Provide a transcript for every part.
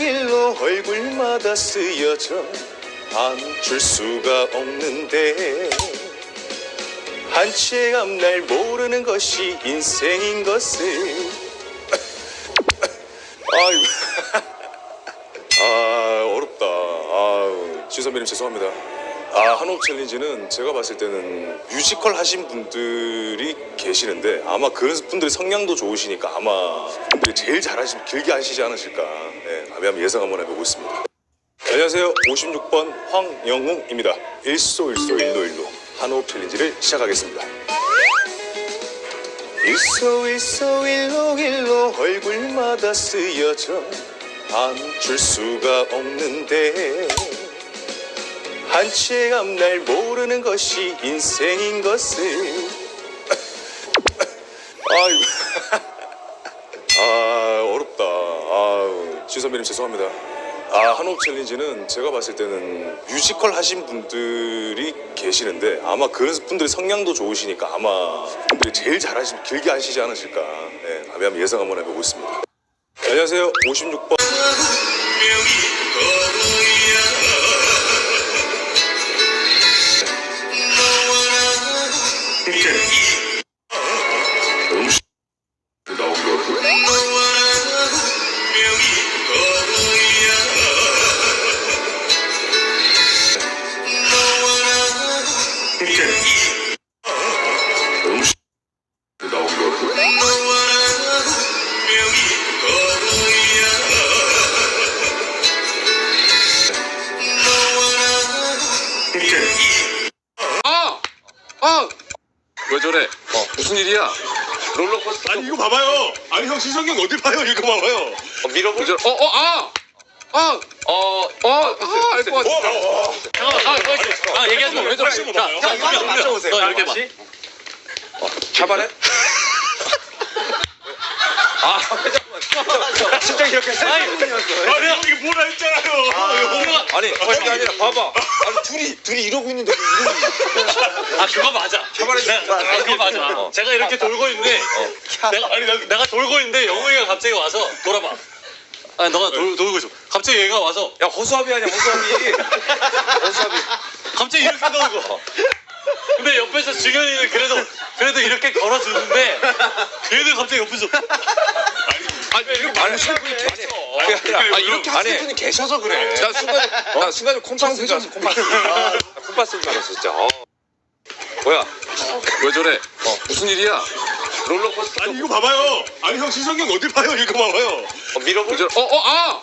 일로 일로 얼굴마다 쓰여져 감출 수가 없는데 한치의 앞날 모르는 것이 인생인 것을 아이고 아 어렵다. 아유 진 선배님 죄송합니다 아 한옥 챌린지는 제가 봤을 때는 뮤지컬 하신 분들이 계시는데 아마 그런 분들이 성량도 좋으시니까 아마 분들이 제일 잘하시 길게 하시지 않으실까. 네, 한번 예상 한번 해보고 있습니다. 안녕하세요. 56번 황영웅입니다. 일소 일소 일로 일로 한호흡 챌린지를 시작하겠습니다. 일소 일소 일로 일로 얼굴마다 쓰여져 감출 수가 없는데 한치의 앞날 모르는 것이 인생인 것을. 아이고. 아 어렵다. 아유 진 선배님 죄송합니다. 아 한옥 챌린지는 제가 봤을 때는 뮤지컬 하신 분들이 계시는데 아마 그런 분들이 성량도 좋으시니까 아마 분들이 제일 잘하시 길게 하시지 않으실까. 네, 한번 예상 한번 해보고 있습니다. 안녕하세요. 56번 왜 저래? 어, 무슨 일이야? 롤러코스터 아니 이거 봐봐요 아니 형 시성형 어디 봐요 이거 봐봐요 밀어볼? 어, 어, 아! 아! 어, 어, 아, 알 것 같아. 잠깐만, 아, 아, 아, 얘기하지 마. 왜 저래? 자, 자, 형, 이거 한번 맞춰보세요. 너 이렇게 봐. 잡아 내? 심장이 이렇게 아니, 아니 형 이게 뭐라 했잖아요 아니, 그게 아니라 봐봐. 아니, 둘이, 둘이 이러고 있는데 아, 그거 맞아. 잡아내. 네, 아, 그거 맞아. 제가 이렇게 돌고 있는데, 내가, 아니 나 내가 돌고 있는데 영웅이가 갑자기 와서 돌아봐. 아니, 너가 돌, 돌고 있어. 갑자기 얘가 와서 야, 허수아비 아니야, 허수아비. 허수아비. 갑자기 이렇게 돌고. 옆에서 중현이는 그래도 그래도 이렇게 걸어주는데 얘는 갑자기 옆에서 아니, 이렇게 아니, 신분이 계셔. 그게 아니라, 아, 이렇게 하시는 분이 계셔서 그래. 나 순간, 나 순간에 콤파스인 줄 알았어, 콤파스. 아, 콤파스인 줄 알았어, 진짜. 어. 뭐야? 왜 저래? 어, 무슨 일이야? 롤러코스터. 아니 이거 봐봐요 아니 형 시성형 어디 봐요 이거 봐봐요 어, 밀어볼? 어, 어, 아!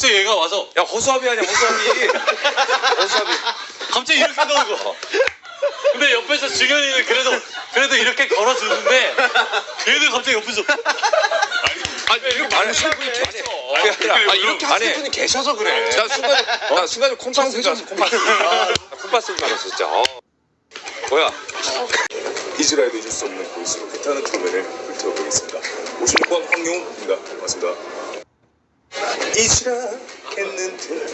갑자기 얘가 와서 야, 허수아비 아니야, 허수아비. 허수아비. 갑자기 이렇게 돌고. 근데 옆에서 중현이는 그래도 그래도 이렇게 걸어주는데 얘는 갑자기 옆에서 아니, 이렇게 많은 신분이 계셔. 그게 아니라, 아, 이렇게 하시는 분이 계셔서 그래. 나 순간, 나 순간에 콤파스인 줄 알았어, 콤파스. 아, 콤파스인 줄 알았어, 진짜. 어. 뭐야? 이즈라엘도 잊을 수 없는 보이스로 불타는 장면을 훑어보겠습니다 56번 황용입니다 반갑습니다 잊으라 했는데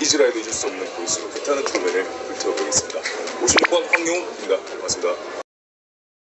이즈라엘도 잊을 수 없는 보이스로 불타는 장면을 훑어보겠습니다. 56번 황용입니다. 반갑습니다